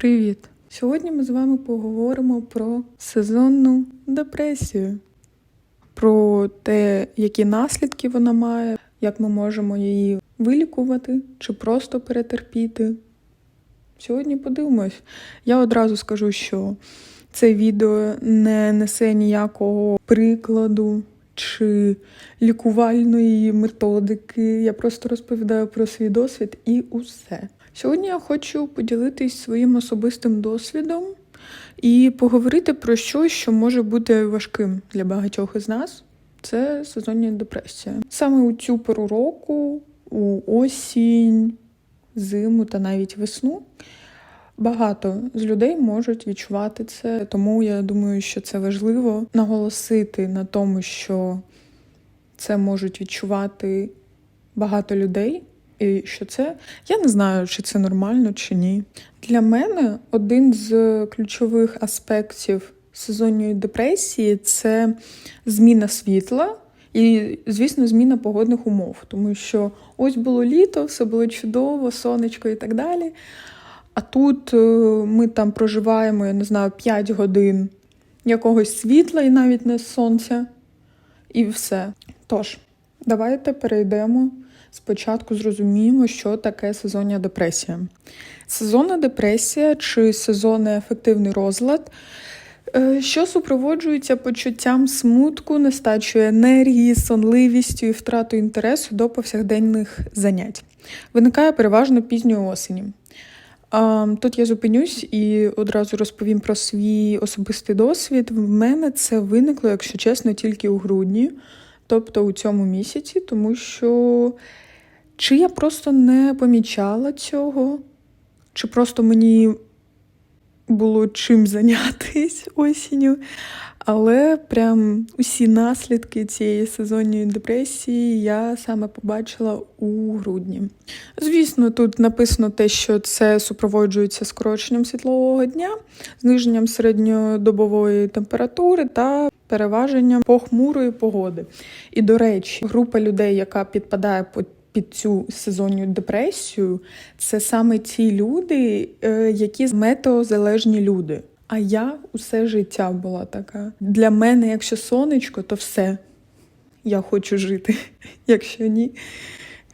Привіт! Сьогодні ми з вами поговоримо про сезонну депресію, про те, які наслідки вона має, як ми можемо її вилікувати чи просто перетерпіти. Сьогодні подивимось. Я одразу скажу, що це відео не несе ніякого прикладу чи лікувальної методики. Я просто розповідаю про свій досвід і усе. Сьогодні я хочу поділитись своїм особистим досвідом і поговорити про щось, що може бути важким для багатьох із нас. Це сезоння депресія. Саме у цю пору року, у осінь, зиму та навіть весну. Багато з людей можуть відчувати це, тому я думаю, що це важливо наголосити на тому, що це можуть відчувати багато людей, і що це я не знаю, чи це нормально чи ні. Для мене один з ключових аспектів сезонної депресії це зміна світла. І, звісно, зміна погодних умов, тому що ось було літо, все було чудово, сонечко і так далі. А тут е, ми там проживаємо, я не знаю, 5 годин якогось світла і навіть не сонця, і все. Тож, давайте перейдемо спочатку, зрозуміємо, що таке сезонна депресія. Сезонна депресія чи сезонний ефективний розлад. е, Що супроводжується почуттям смутку, нестачою енергії, сонливістю і втратою інтересу до повсякденних занять, виникає переважно пізньої осені. Тут я зупинюсь і одразу розповім про свій особистий досвід. В мене це виникло, якщо чесно, тільки у грудні, тобто у цьому місяці, тому що чи я просто не помічала цього, чи просто мені було чим зайнятися осінню. Але прям усі наслідки цієї сезонної депресії я саме побачила у грудні. Звісно, тут написано те, що це супроводжується скороченням світлового дня, зниженням середньодобової температури та переваженням похмурої погоди. І, до речі, група людей, яка підпадає під під цю сезонну депресію, це саме ті люди, е, які метеозалежні люди. А я усе життя була така. Для мене, якщо сонечко, то все. Я хочу жити. Якщо ні,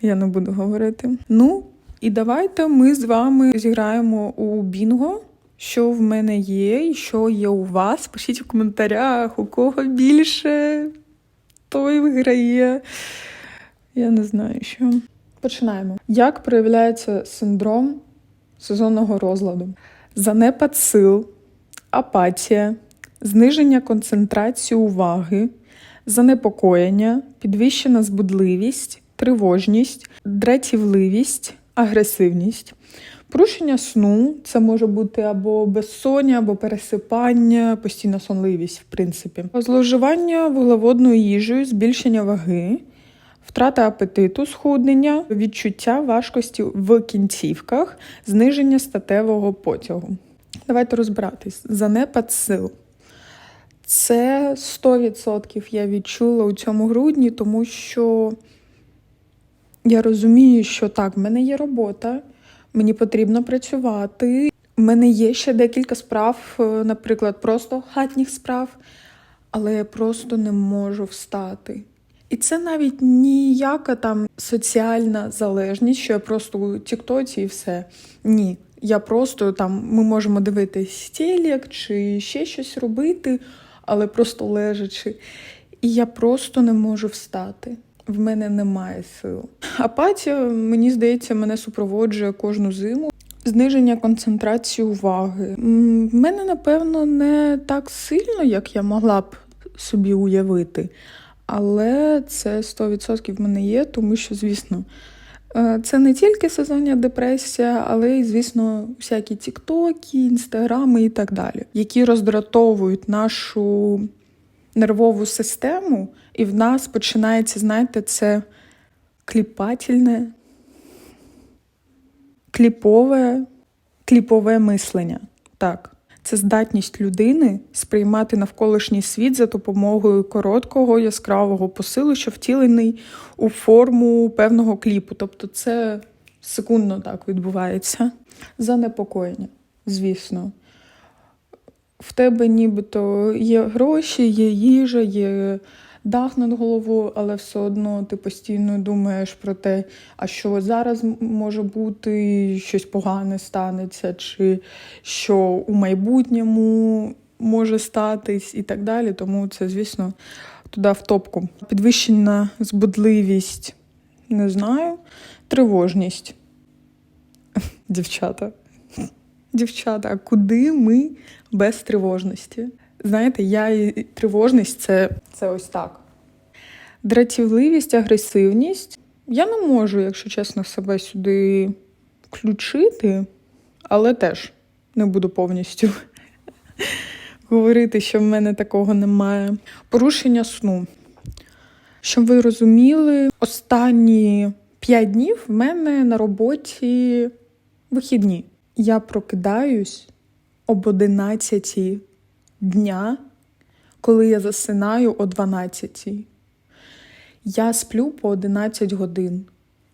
я не буду говорити. Ну, і давайте ми з вами зіграємо у Бінго. Що в мене є, і що є у вас. Пишіть у коментарях, у кого більше, той виграє. Я не знаю що. Починаємо. Як проявляється синдром сезонного розладу? Занепад сил, апатія, зниження концентрації уваги, занепокоєння, підвищена збудливість, тривожність, дратівливість, агресивність. Порушення сну це може бути або безсоння, або пересипання, постійна сонливість, в принципі, зловживання вуглеводною їжею, збільшення ваги, втрата апетиту, схуднення, відчуття важкості в кінцівках, зниження статевого потягу. Давайте розбиратись. Занепад сил. Це 100% я відчула у цьому грудні, тому що я розумію, що так, в мене є робота, мені потрібно працювати. У мене є ще декілька справ, е, наприклад, просто хатніх справ, але я просто не можу встати. І це навіть ніяка там соціальна залежність, що я просто у Тіктоці і все. Ні. Я просто там ми можемо дивитись телек чи ще щось робити, але просто лежачи. І я просто не можу встати. В мене немає сил. Апатія, мені здається, мене супроводжує кожну зиму. Зниження концентрації уваги. В мене, напевно, не так сильно, як я могла б собі уявити. Але це 100% в мене є, тому що, звісно, це не тільки сезоння депресія, але й, звісно, всякі тіктоки, інстаграми і так далі, які роздратовують нашу нервову систему, і в нас починається, знаєте, це кліпательне, кліпове, кліпове мислення. Так. Це здатність людини сприймати навколишній світ за допомогою короткого яскравого посилу, що втілений у форму певного кліпу. Тобто це секундно так відбувається. Занепокоєння. звісно. В тебе нібито є гроші, є їжа, є дах над головою, але все одно ти постійно думаєш про те, а що зараз може бути, щось погане станеться, чи що у майбутньому може статись і так далі. Тому це, звісно, туди в топку. Підвищена збудливість, не знаю, тривожність. Дівчата. Дівчата, куди ми без тривожності? Знаєте, я і тривожність це, це ось так. Дратівливість, агресивність. Я не можу, якщо чесно, себе сюди включити, але теж не буду повністю говорити, що в мене такого немає. Порушення сну. Щоб ви розуміли, останні 5 днів в мене на роботі вихідні. Я прокидаюсь об 11 дня, коли я засинаю о 12. Я сплю по 11 годин.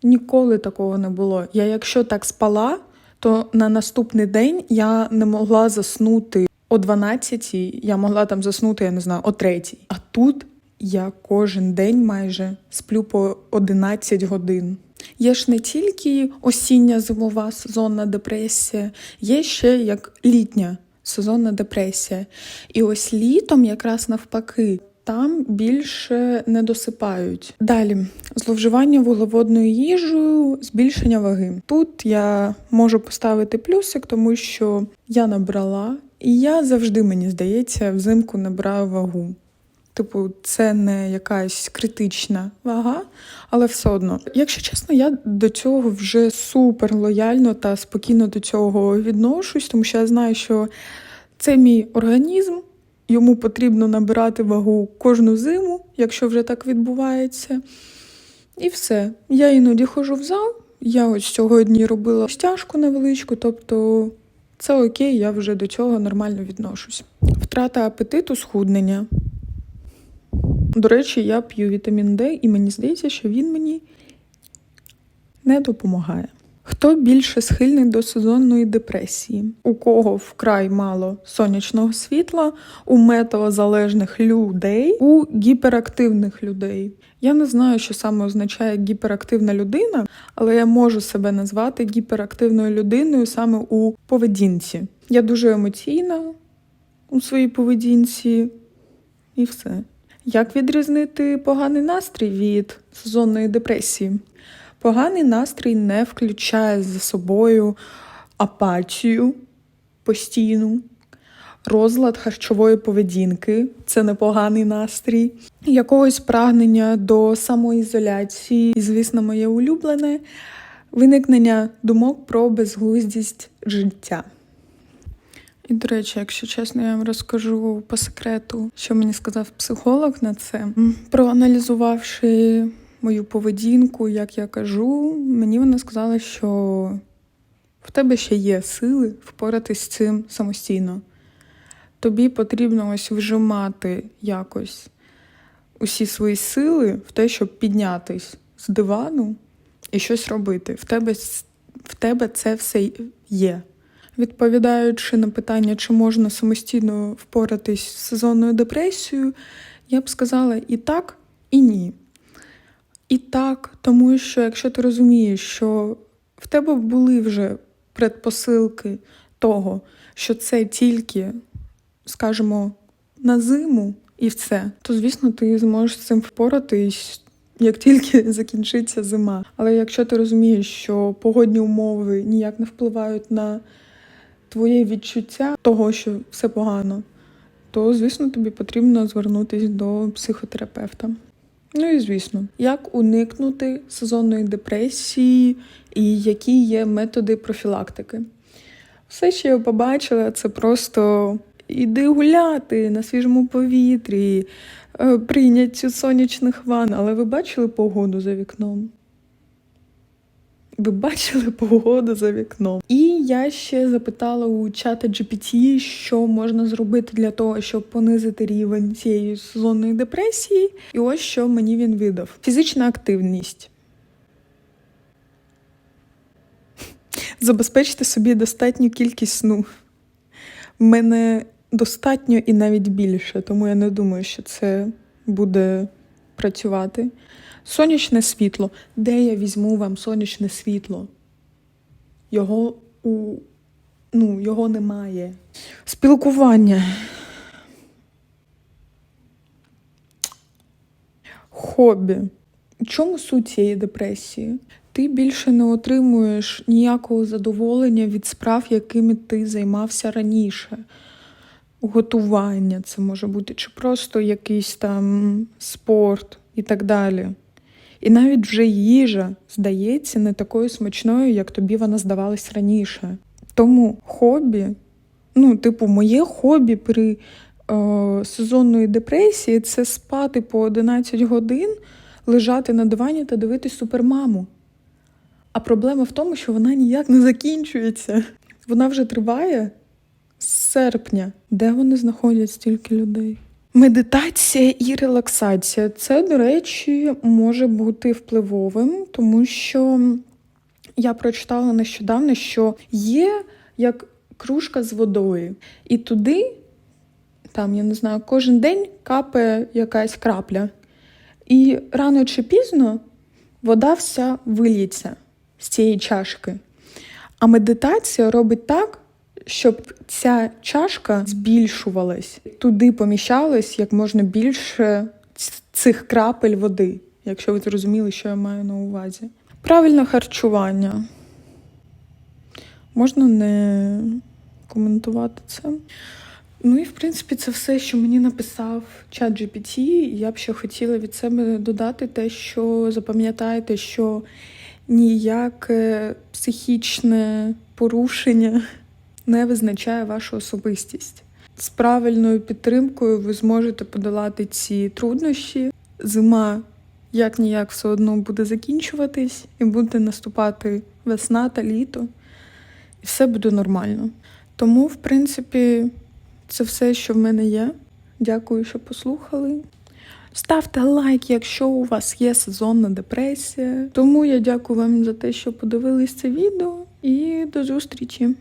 Ніколи такого не було. Я якщо так спала, то на наступний день я не могла заснути о 12, я могла там заснути, я не знаю, о 3. А тут я кожен день майже сплю по 11 годин. Є ж не тільки осіння зимова сезонна депресія, є ще як літня сезонна депресія. І ось літом якраз навпаки. Там більше не досипають. Далі зловживання вуглеводною їжею, збільшення ваги. Тут я можу поставити плюсик, тому що я набрала, і я завжди, мені здається, взимку набираю вагу. Типу, це не якась критична вага, але все одно. Якщо чесно, я до цього вже супер лояльно та спокійно до цього відношусь, тому що я знаю, що це мій організм, йому потрібно набирати вагу кожну зиму, якщо вже так відбувається. І все. Я іноді ходжу в зал. Я ось сьогодні робила стяжку невеличку, тобто це окей, я вже до цього нормально відношусь. Втрата апетиту, схуднення. До речі, я п'ю вітамін Д, і мені здається, що він мені не допомагає. Хто більше схильний до сезонної депресії? У кого вкрай мало сонячного світла, у метеозалежних людей, у гіперактивних людей. Я не знаю, що саме означає гіперактивна людина, але я можу себе назвати гіперактивною людиною саме у поведінці. Я дуже емоційна у своїй поведінці, і все. Як відрізнити поганий настрій від сезонної депресії? Поганий настрій не включає за собою апатію постійну, розлад харчової поведінки це непоганий настрій, якогось прагнення до самоізоляції, і, звісно, моє улюблене виникнення думок про безглуздість життя. І, до речі, якщо чесно, я вам розкажу по секрету, що мені сказав психолог на це. Проаналізувавши мою поведінку, як я кажу, мені вона сказала, що в тебе ще є сили впоратись з цим самостійно. Тобі потрібно ось вжимати якось усі свої сили в те, щоб піднятись з дивану і щось робити. В тебе, в тебе це все є. Відповідаючи на питання, чи можна самостійно впоратись з сезонною депресією, я б сказала і так, і ні. І так, тому що якщо ти розумієш, що в тебе були вже предпосилки того, що це тільки, скажімо, на зиму і все, то звісно ти зможеш з цим впоратись. Як тільки закінчиться зима. Але якщо ти розумієш, що погодні умови ніяк не впливають на твоє відчуття того, що все погано, то звісно тобі потрібно звернутися до психотерапевта. Ну і звісно, як уникнути сезонної депресії і які є методи профілактики. Все, що я побачила, це просто іди гуляти на свіжому повітрі, е, прийняттю сонячних ванн. Але ви бачили погоду за вікном? Ви бачили погоду за вікном. І я ще запитала у чата GPT, що можна зробити для того, щоб понизити рівень цієї сезонної депресії. І ось що мені він видав: фізична активність. Забезпечте собі достатню кількість сну. в мене достатньо і навіть більше, тому я не думаю, що це буде працювати. Сонячне світло. Де я візьму вам сонячне світло? Його у ну, його немає. Спілкування. Хобі. У чому суть цієї депресії? Ти більше не отримуєш ніякого задоволення від справ, якими ти займався раніше. Готування це може бути, чи просто якийсь там спорт і так далі. І навіть вже їжа здається не такою смачною, як тобі вона здавалась раніше. Тому хобі, ну, типу, моє хобі при е, сезонної депресії це спати по 11 годин, лежати на дивані та дивитись супермаму. А проблема в тому, що вона ніяк не закінчується. Вона вже триває з серпня. Де вони знаходять стільки людей? Медитація і релаксація. Це, до речі, може бути впливовим, тому що я прочитала нещодавно, що є як кружка з водою, і туди, там, я не знаю, кожен день капає якась крапля. І рано чи пізно вода вся вильється з цієї чашки. А медитація робить так, щоб ця чашка збільшувалась, туди поміщалось як можна більше цих крапель води, якщо ви зрозуміли, що я маю на увазі. Правильне харчування. Можна не коментувати це. Ну і в принципі це все, що мені написав чат GPT. Я б ще хотіла від себе додати те, що запам'ятайте, що ніяке психічне порушення не визначає вашу особистість. З правильною підтримкою ви зможете подолати ці труднощі. Зима як ніяк все одно буде закінчуватись, і буде наступати весна та літо, і все буде нормально. Тому, в принципі, це все, що в мене є. Дякую, що послухали. Ставте лайк, якщо у вас є сезонна депресія. Тому я дякую вам за те, що подивились це відео, і до зустрічі!